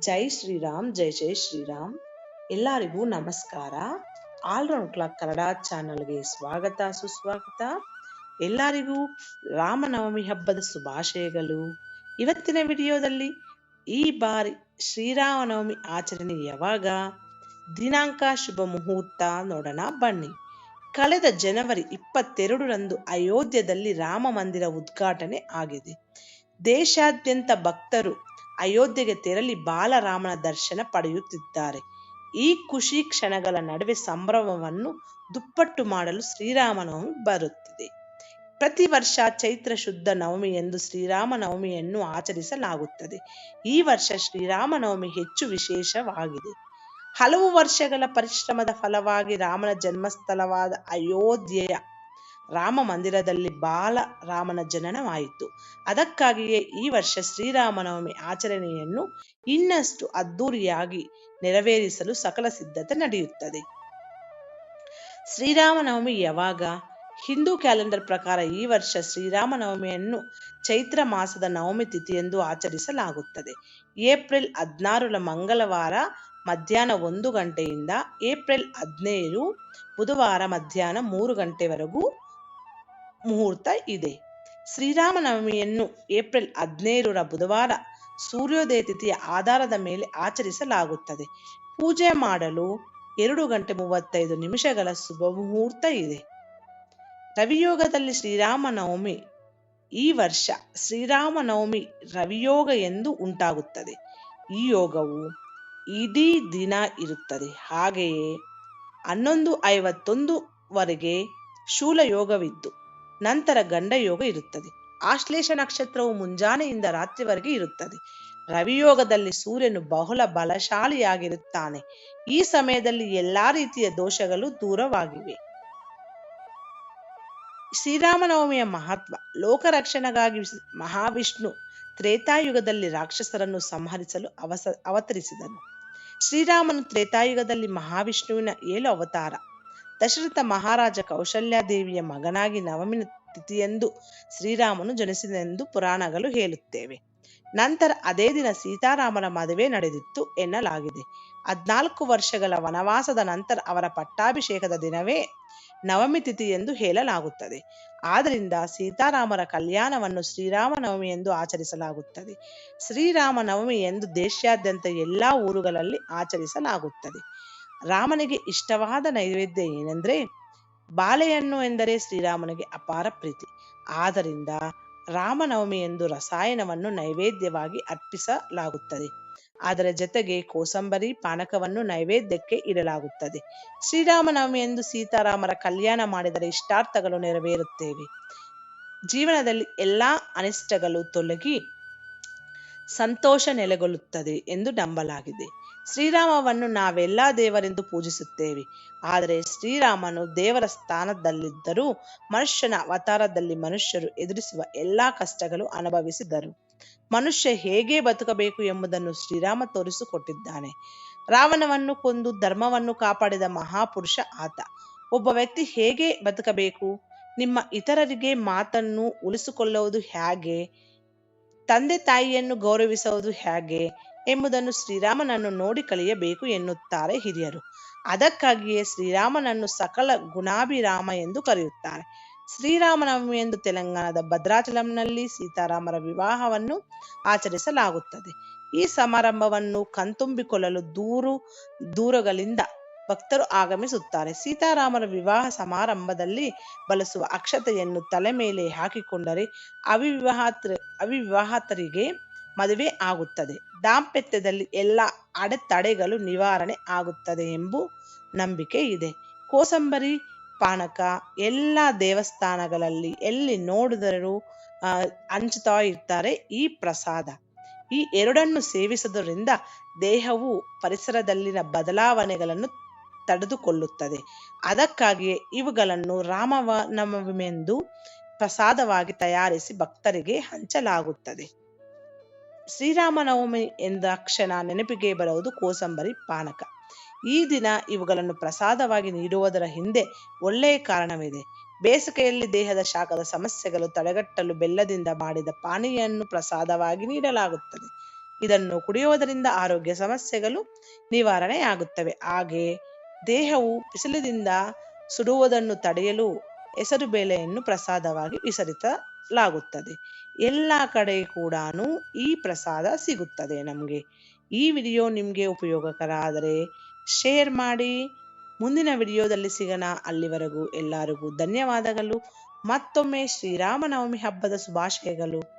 ಜೈ ಶ್ರೀರಾಮ್, ಜೈ ಜೈ ಶ್ರೀರಾಮ್. ಎಲ್ಲರಿಗೂ ನಮಸ್ಕಾರ. All round clock Kannada ಚಾನಲ್ಗೆ ಸ್ವಾಗತ, ಸುಸ್ವಾಗತ. ಎಲ್ಲರಿಗೂ ರಾಮನವಮಿ ಹಬ್ಬದ ಶುಭಾಶಯಗಳು. ಇವತ್ತಿನ ವಿಡಿಯೋದಲ್ಲಿ ಈ ಬಾರಿ ಶ್ರೀರಾಮನವಮಿ ಆಚರಣೆ ಯಾವಾಗ? ದಿನಾಂಕ ಶುಭ ಮುಹೂರ್ತ ನೋಡೋಣ ಬನ್ನಿ. ಕಳೆದ ಜನವರಿ ಇಪ್ಪತ್ತೆರಡರಂದು ಅಯೋಧ್ಯದಲ್ಲಿ ರಾಮ ಮಂದಿರ ಉದ್ಘಾಟನೆ ಆಗಿದೆ. ದೇಶಾದ್ಯಂತ ಭಕ್ತರು ಅಯೋಧ್ಯೆಗೆ ತೆರಳಿ ಬಾಲರಾಮನ ದರ್ಶನ ಪಡೆಯುತ್ತಿದ್ದಾರೆ. ಈ ಖುಷಿ ಕ್ಷಣಗಳ ನಡುವೆ ಸಂಭ್ರಮವನ್ನು ದುಪ್ಪಟ್ಟು ಮಾಡಲು ಶ್ರೀರಾಮನವಮಿ ಬರುತ್ತಿದೆ. ಪ್ರತಿ ವರ್ಷ ಚೈತ್ರ ಶುದ್ಧ ನವಮಿ ಎಂದು ಶ್ರೀರಾಮನವಮಿಯನ್ನು ಆಚರಿಸಲಾಗುತ್ತದೆ. ಈ ವರ್ಷ ಶ್ರೀರಾಮನವಮಿ ಹೆಚ್ಚು ವಿಶೇಷವಾಗಿದೆ. ಹಲವು ವರ್ಷಗಳ ಪರಿಶ್ರಮದ ಫಲವಾಗಿ ರಾಮನ ಜನ್ಮಸ್ಥಳವಾದ ಅಯೋಧ್ಯೆಯ ರಾಮ ಮಂದಿರದಲ್ಲಿ ಬಾಲ ರಾಮನ ಜನನವಾಯಿತು. ಅದಕ್ಕಾಗಿಯೇ ಈ ವರ್ಷ ಶ್ರೀರಾಮನವಮಿ ಆಚರಣೆಯನ್ನು ಇನ್ನಷ್ಟು ಅದ್ದೂರಿಯಾಗಿ ನೆರವೇರಿಸಲು ಸಕಲ ಸಿದ್ಧತೆ ನಡೆಯುತ್ತದೆ. ಶ್ರೀರಾಮನವಮಿ ಯಾವಾಗ? ಹಿಂದೂ ಕ್ಯಾಲೆಂಡರ್ ಪ್ರಕಾರ ಈ ವರ್ಷ ಶ್ರೀರಾಮನವಮಿಯನ್ನು ಚೈತ್ರ ಮಾಸದ ನವಮಿ ತಿಥಿಯೆಂದು ಆಚರಿಸಲಾಗುತ್ತದೆ. ಏಪ್ರಿಲ್ ಹದಿನಾರರ ಮಂಗಳವಾರ ಮಧ್ಯಾಹ್ನ ಒಂದು ಗಂಟೆಯಿಂದ ಏಪ್ರಿಲ್ ಹದಿನೇಳು ಬುಧವಾರ ಮಧ್ಯಾಹ್ನ ಮೂರು ಗಂಟೆವರೆಗೂ ಮುಹೂರ್ತ ಇದೆ. ಶ್ರೀರಾಮನವಮಿಯನ್ನು ಏಪ್ರಿಲ್ ಹದಿನೈದರ ಬುಧವಾರ ಸೂರ್ಯೋದಯ ತಿಥಿಯ ಆಧಾರದ ಮೇಲೆ ಆಚರಿಸಲಾಗುತ್ತದೆ. ಪೂಜೆ ಮಾಡಲು ಎರಡು ಗಂಟೆ ಮೂವತ್ತೈದು ನಿಮಿಷಗಳ ಶುಭ ಮುಹೂರ್ತ ಇದೆ. ರವಿಯೋಗದಲ್ಲಿ ಶ್ರೀರಾಮನವಮಿ ಈ ವರ್ಷ ಶ್ರೀರಾಮನವಮಿ ರವಿಯೋಗ ಎಂದು ಉಂಟಾಗುತ್ತದೆ. ಈ ಯೋಗವು ಇಡೀ ದಿನ ಇರುತ್ತದೆ. ಹಾಗೆಯೇ ಹನ್ನೊಂದು ಐವತ್ತೊಂದುವರೆಗೆ ಶೂಲ ಯೋಗವಿದ್ದು ನಂತರ ಗಂಡ ಯೋಗ ಇರುತ್ತದೆ. ಆಶ್ಲೇಷ ನಕ್ಷತ್ರವು ಮುಂಜಾನೆಯಿಂದ ರಾತ್ರಿವರೆಗೆ ಇರುತ್ತದೆ. ರವಿಯೋಗದಲ್ಲಿ ಸೂರ್ಯನು ಬಹುಳ ಬಲಶಾಲಿಯಾಗಿರುತ್ತಾನೆ. ಈ ಸಮಯದಲ್ಲಿ ಎಲ್ಲಾ ರೀತಿಯ ದೋಷಗಳು ದೂರವಾಗಿವೆ. ಶ್ರೀರಾಮನವಮಿಯ ಮಹತ್ವ. ಲೋಕರಕ್ಷಣೆಗಾಗಿ ಮಹಾವಿಷ್ಣು ತ್ರೇತಾಯುಗದಲ್ಲಿ ರಾಕ್ಷಸರನ್ನು ಸಂಹರಿಸಲು ಅವಸ, ಅವತರಿಸಿದನು. ಶ್ರೀರಾಮನು ತ್ರೇತಾಯುಗದಲ್ಲಿ ಮಹಾವಿಷ್ಣುವಿನ ಏಳು ಅವತಾರ. ದಶರಥ ಮಹಾರಾಜ ಕೌಶಲ್ಯಾದೇವಿಯ ಮಗನಾಗಿ ನವಮಿನ ತಿಥಿಯೆಂದು ಶ್ರೀರಾಮನು ಜನಿಸಿದೆಂದು ಪುರಾಣಗಳು ಹೇಳುತ್ತೇವೆ. ನಂತರ ಅದೇ ದಿನ ಸೀತಾರಾಮನ ಮದುವೆ ನಡೆದಿತ್ತು ಎನ್ನಲಾಗಿದೆ. ಹದ್ನಾಲ್ಕು ವರ್ಷಗಳ ವನವಾಸದ ನಂತರ ಅವರ ಪಟ್ಟಾಭಿಷೇಕದ ದಿನವೇ ನವಮಿ ತಿಥಿ ಎಂದು ಹೇಳಲಾಗುತ್ತದೆ. ಆದ್ದರಿಂದ ಸೀತಾರಾಮರ ಕಲ್ಯಾಣವನ್ನು ಶ್ರೀರಾಮ ನವಮಿ ಎಂದು ಆಚರಿಸಲಾಗುತ್ತದೆ. ಶ್ರೀರಾಮ ನವಮಿ ಎಂದು ದೇಶಾದ್ಯಂತ ಎಲ್ಲಾ ಊರುಗಳಲ್ಲಿ ಆಚರಿಸಲಾಗುತ್ತದೆ. ರಾಮನಿಗೆ ಇಷ್ಟವಾದ ನೈವೇದ್ಯ ಏನೆಂದರೆ ಬಾಳೆಹಣ್ಣು ಎಂದರೆ ಶ್ರೀರಾಮನಿಗೆ ಅಪಾರ ಪ್ರೀತಿ. ಆದ್ದರಿಂದ ರಾಮನವಮಿ ಎಂದು ರಸಾಯನವನ್ನು ನೈವೇದ್ಯವಾಗಿ ಅರ್ಪಿಸಲಾಗುತ್ತದೆ. ಅದರ ಜೊತೆಗೆ ಕೋಸಂಬರಿ ಪಾನಕವನ್ನು ನೈವೇದ್ಯಕ್ಕೆ ಇಡಲಾಗುತ್ತದೆ. ಶ್ರೀರಾಮನವಮಿ ಎಂದು ಸೀತಾರಾಮರ ಕಲ್ಯಾಣ ಮಾಡಿದರೆ ಇಷ್ಟಾರ್ಥಗಳು ನೆರವೇರುತ್ತೇವೆ. ಜೀವನದಲ್ಲಿ ಎಲ್ಲಾ ಅನಿಷ್ಟಗಳು ತೊಲಗಿ ಸಂತೋಷ ನೆಲೆಗೊಳ್ಳುತ್ತದೆ ಎಂದು ನಂಬಲಾಗಿದೆ. ಶ್ರೀರಾಮವನ್ನು ನಾವೆಲ್ಲ ದೇವರೆಂದು ಪೂಜಿಸುತ್ತೇವೆ. ಆದರೆ ಶ್ರೀರಾಮನು ದೇವರ ಸ್ಥಾನದಲ್ಲಿದ್ದರೂ ಮನುಷ್ಯನ ಅವತಾರದಲ್ಲಿ ಮನುಷ್ಯರು ಎದುರಿಸುವ ಎಲ್ಲಾ ಕಷ್ಟಗಳು ಅನುಭವಿಸಿದರು. ಮನುಷ್ಯ ಹೇಗೆ ಬದುಕಬೇಕು ಎಂಬುದನ್ನು ಶ್ರೀರಾಮ ತೋರಿಸಿಕೊಟ್ಟಿದ್ದಾನೆ. ರಾವಣವನ್ನು ಕೊಂದು ಧರ್ಮವನ್ನು ಕಾಪಾಡಿದ ಮಹಾಪುರುಷ ಆತ. ಒಬ್ಬ ವ್ಯಕ್ತಿ ಹೇಗೆ ಬದುಕಬೇಕು? ನಿಮ್ಮ ಇತರರಿಗೆ ಮಾತನ್ನು ಉಳಿಸಿಕೊಳ್ಳುವುದು ಹೇಗೆ? ತಂದೆ ತಾಯಿಯನ್ನು ಗೌರವಿಸುವುದು ಹೇಗೆ ಎಂಬುದನ್ನು ಶ್ರೀರಾಮನನ್ನು ನೋಡಿ ಕಲಿಯಬೇಕು ಎನ್ನುತ್ತಾರೆ ಹಿರಿಯರು. ಅದಕ್ಕಾಗಿಯೇ ಶ್ರೀರಾಮನನ್ನು ಸಕಲ ಗುಣಾಭಿರಾಮ ಎಂದು ಕರೆಯುತ್ತಾರೆ. ಶ್ರೀರಾಮನವಮಿ ಎಂದು ತೆಲಂಗಾಣದ ಭದ್ರಾಚಲಂನಲ್ಲಿ ಸೀತಾರಾಮರ ವಿವಾಹವನ್ನು ಆಚರಿಸಲಾಗುತ್ತದೆ. ಈ ಸಮಾರಂಭವನ್ನು ಕಣ್ತುಂಬಿಕೊಳ್ಳಲು ದೂರು, ದೂರಗಳಿಂದ ಭಕ್ತರು ಆಗಮಿಸುತ್ತಾರೆ. ಸೀತಾರಾಮರ ವಿವಾಹ ಸಮಾರಂಭದಲ್ಲಿ ಬಳಸುವ ಅಕ್ಷತೆಯನ್ನು ತಲೆ ಮೇಲೆ ಹಾಕಿಕೊಂಡರೆ ಅವಿವಾಹತ ಅವಿವಾಹತರಿಗೆ ಮದುವೆ ಆಗುತ್ತದೆ. ದಾಂಪತ್ಯದಲ್ಲಿ ಎಲ್ಲ ಅಡೆತಡೆಗಳು ನಿವಾರಣೆ ಆಗುತ್ತದೆ ಎಂಬ ನಂಬಿಕೆ ಇದೆ. ಕೋಸಂಬರಿ ಪಾನಕ ಎಲ್ಲ ದೇವಸ್ಥಾನಗಳಲ್ಲಿ ಎಲ್ಲಿ ನೋಡಿದರೂ ಹಂಚುತ್ತಾ ಇರ್ತಾರೆ ಈ ಪ್ರಸಾದ. ಈ ಎರಡನ್ನು ಸೇವಿಸುವುದರಿಂದ ದೇಹವು ಪರಿಸರದಲ್ಲಿನ ಬದಲಾವಣೆಗಳನ್ನು ತಡೆದುಕೊಳ್ಳುತ್ತದೆ. ಅದಕ್ಕಾಗಿಯೇ ಇವುಗಳನ್ನು ರಾಮನವಮಿಯೆಂದು ಪ್ರಸಾದವಾಗಿ ತಯಾರಿಸಿ ಭಕ್ತರಿಗೆ ಹಂಚಲಾಗುತ್ತದೆ. ಶ್ರೀರಾಮನವಮಿ ಎಂದಾಕ್ಷಣ ನೆನಪಿಗೆ ಬರುವುದು ಕೋಸಂಬರಿ ಪಾನಕ. ಈ ದಿನ ಇವುಗಳನ್ನು ಪ್ರಸಾದವಾಗಿ ನೀಡುವುದರ ಹಿಂದೆ ಒಳ್ಳೆಯ ಕಾರಣವಿದೆ. ಬೇಸಿಗೆಯಲ್ಲಿ ದೇಹದ ಶಾಖದ ಸಮಸ್ಯೆಗಳು ತಡೆಗಟ್ಟಲು ಬೆಲ್ಲದಿಂದ ಮಾಡಿದ ಪಾನೀಯನ್ನು ಪ್ರಸಾದವಾಗಿ ನೀಡಲಾಗುತ್ತದೆ. ಇದನ್ನು ಕುಡಿಯುವುದರಿಂದ ಆರೋಗ್ಯ ಸಮಸ್ಯೆಗಳು ನಿವಾರಣೆಯಾಗುತ್ತವೆ. ಹಾಗೆ ದೇಹವು ಬಿಸಿಲಿನಿಂದ ಸುಡುವುದನ್ನು ತಡೆಯಲು ಹೆಸರು ಬೇಳೆಯನ್ನು ಪ್ರಸಾದವಾಗಿ ವಿಸರಿಸಲಾಗುತ್ತದೆ. ಎಲ್ಲ ಕಡೆ ಕೂಡ ಈ ಪ್ರಸಾದ ಸಿಗುತ್ತದೆ ನಮಗೆ. ಈ ವಿಡಿಯೋ ನಿಮಗೆ ಉಪಯೋಗಕರ ಆದರೆ ಶೇರ್ ಮಾಡಿ. ಮುಂದಿನ ವಿಡಿಯೋದಲ್ಲಿ ಸಿಗೋಣ. ಅಲ್ಲಿವರೆಗೂ ಎಲ್ಲರಿಗೂ ಧನ್ಯವಾದಗಳು. ಮತ್ತೊಮ್ಮೆ ಶ್ರೀರಾಮನವಮಿ ಹಬ್ಬದ ಶುಭಾಶಯಗಳು.